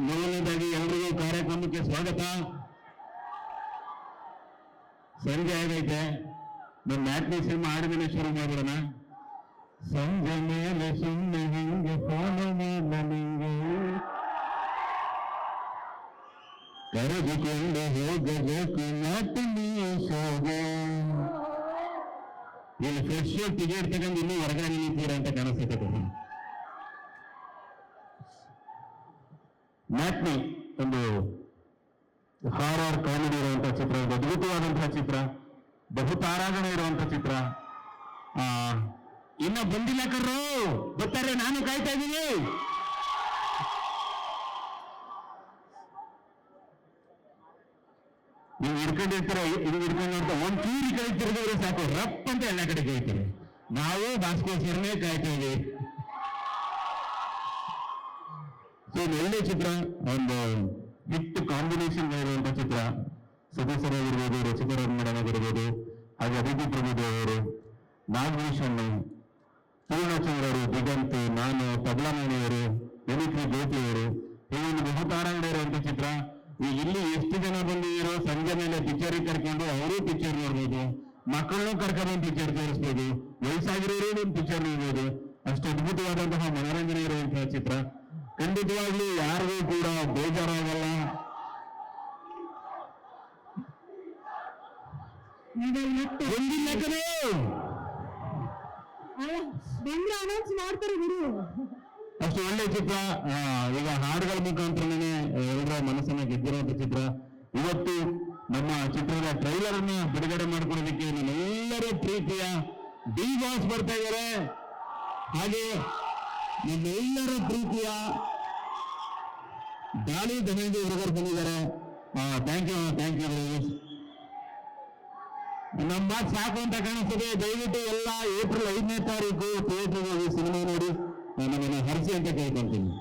ಮೊದಲನೇದಾಗಿ ಎಲ್ರಿಗೂ ಕಾರ್ಯಕ್ರಮಕ್ಕೆ ಸ್ವಾಗತ ಸಂಜೆ ಆಗೈತೆ ನಮ್ಮ ಮ್ಯಾಟ್ನಿ ಸಿನಿಮಾ ಹಾಡಿನ ಶುರು ಮಾಡೋಣ ಸಂಜೆ ಮೇಲೆ ಸುಮ್ಮನೆ ಹಿಂಗೆ ಫೋನ ನಿಂಗೆ ಕರೆದುಕೊಂಡು ಹೋಗಬೇಕು ಮ್ಯಾಟ್ನಿ ಶೋಗೆ ಇಲ್ಲಿ ಫ್ರೆಶ್ ಟಿಕೆಟ್ ತಗೊಂಡು ಇನ್ನೂ ಹೊರಗಡೆ ನಿಂತೀರಾ ಅಂತ ಕಾಣಿಸ್ತೈತೆ ಮ್ಯಾಟ್ನಿ, ಒಂದು ಹಾರರ್ ಕಾಮಿಡಿ ಇರುವಂತಹ ಚಿತ್ರ, ಒಂದು ಅದ್ಭುತವಾದಂತಹ ಚಿತ್ರ, ಬಹು ತಾರಾಗಣ ಇರುವಂತಹ ಚಿತ್ರ. ಆ, ಇನ್ನ ಬಂದಿಲ್ಲ ಕರ್ರು ಬರ್ತಾರೆ ನಾನು ಕಾಯ್ತಾ ಇದ್ದೀನಿ. ನೀವು ಹಿಡ್ಕೊಂಡಿರ್ತೀರ, ಇದು ಹಿಡ್ಕೊಂಡು ಅಂತ ಒಂದ್ ಚೂರಿ ಕೈ ಸಾಕು, ರಪ್ ಅಂತ ಎಲ್ಲ ಕಡೆ ಕೇಳ್ತೀರಿ ನಾವು ಭಾಸ್ಕೋಸ್ಕರನೇ ಕಾಯ್ತಾ ಇದೀವಿ ಸೊ ಇದು ಚಿತ್ರ, ಒಂದು ಹಿಟ್ ಕಾಂಬಿನೇಷನ್ ಇರುವಂತ ಚಿತ್ರ. ಸದಸ್ಯರಾಗಿರ್ಬೋದು ರಚಿತರ ಮೇಡಮ್ ಆಗಿರ್ಬೋದು ಹಾಗೆ ಅದಿತಿ ಪ್ರಭುದೇವ್ ಅವರು, ನಾಗಭೂಷಣ್ ಪೂರ್ಣಚಂದ್ರ ಅವರು, ದಿಗಂತ್, ನಾನು ತಬಲಾಮಣಿ ಅವರು ಜ್ಯೋತಿಯವರು ಜ್ಯೋತಿ ಅವರು ಹೀಗೊಂದು ಬಹುತಾರಾಗಣ ಇರುವಂತ ಚಿತ್ರ. ಇಲ್ಲಿ ಎಷ್ಟು ಜನ ಬಂದಿದ್ದೀರೋ, ಸಂಜೆ ಮೇಲೆ ಪಿಕ್ಚರ್ ಕರ್ಕೊಂಡು ಅವರು ಪಿಕ್ಚರ್ ನೋಡ್ಬೋದು. ಮಕ್ಕಳನ್ನೂ ಕರ್ಕೊಂಡು ಪಿಕ್ಚರ್ ತೋರಿಸ್ಬೋದು. ವಯಸ್ಸಾಗಿರೋರು ಒಂದು ಪಿಕ್ಚರ್ ನೋಡ್ಬೋದು. ಅಷ್ಟು ಅದ್ಭುತವಾದಂತಹ ಮನೋರಂಜನೆ ಇರುವಂತಹ ಚಿತ್ರ. ಖಂಡಿತವಾಗ್ಲೂ ಯಾರಿಗೂ ಕೂಡ ಬೇಜಾರಾಗಲ್ಲ. ಬಂದ್ರೆ ಅನೌನ್ಸ್ ಮಾಡ್ತಾರೆ ಅಷ್ಟು ಒಳ್ಳೆ ಚಿತ್ರ. ಈಗ ಹಾಡುಗಳ ಮುಖಾಂತರನೇ ಎಲ್ಲರ ಮನಸ್ಸನ್ನ ಗೆದ್ದಿರುವಂತ ಚಿತ್ರ. ಇವತ್ತು ನಮ್ಮ ಚಿತ್ರದ ಟ್ರೈಲರ್ ಅನ್ನ ಬಿಡುಗಡೆ ಮಾಡ್ಕೊಳ್ಳೋದಕ್ಕೆ ನಮ್ಮೆಲ್ಲರ ಪ್ರೀತಿಯ ಡಿ ಬಾಸ್ ಬರ್ತಾ ಇದ್ದಾರೆ. ಹಾಗೆ ನಮ್ಮೆಲ್ಲರ ಪ್ರೀತಿಯ ದಾಳಿ ಧನಂಜಯ ಹುಡುಗರು ಬಂದಿದ್ದಾರೆ. ಥ್ಯಾಂಕ್ ಯು ಥ್ಯಾಂಕ್ ಯು ನಮ್ಮ ಸಾಕು ಅಂತ ಕಾಣಿಸ್ತದೆ. ದಯವಿಟ್ಟು ಎಲ್ಲ ಏಪ್ರಿಲ್ ಐದನೇ ತಾರೀಕು ಥಿಯೇಟರ್ ಹೋಗಿ ಸಿನಿಮಾ ನೋಡಿ. ನಮ್ಮನ್ನು ಹರಿಸಿ ಅಂತ ಕೇಳ್ಕೊಂತೀನಿ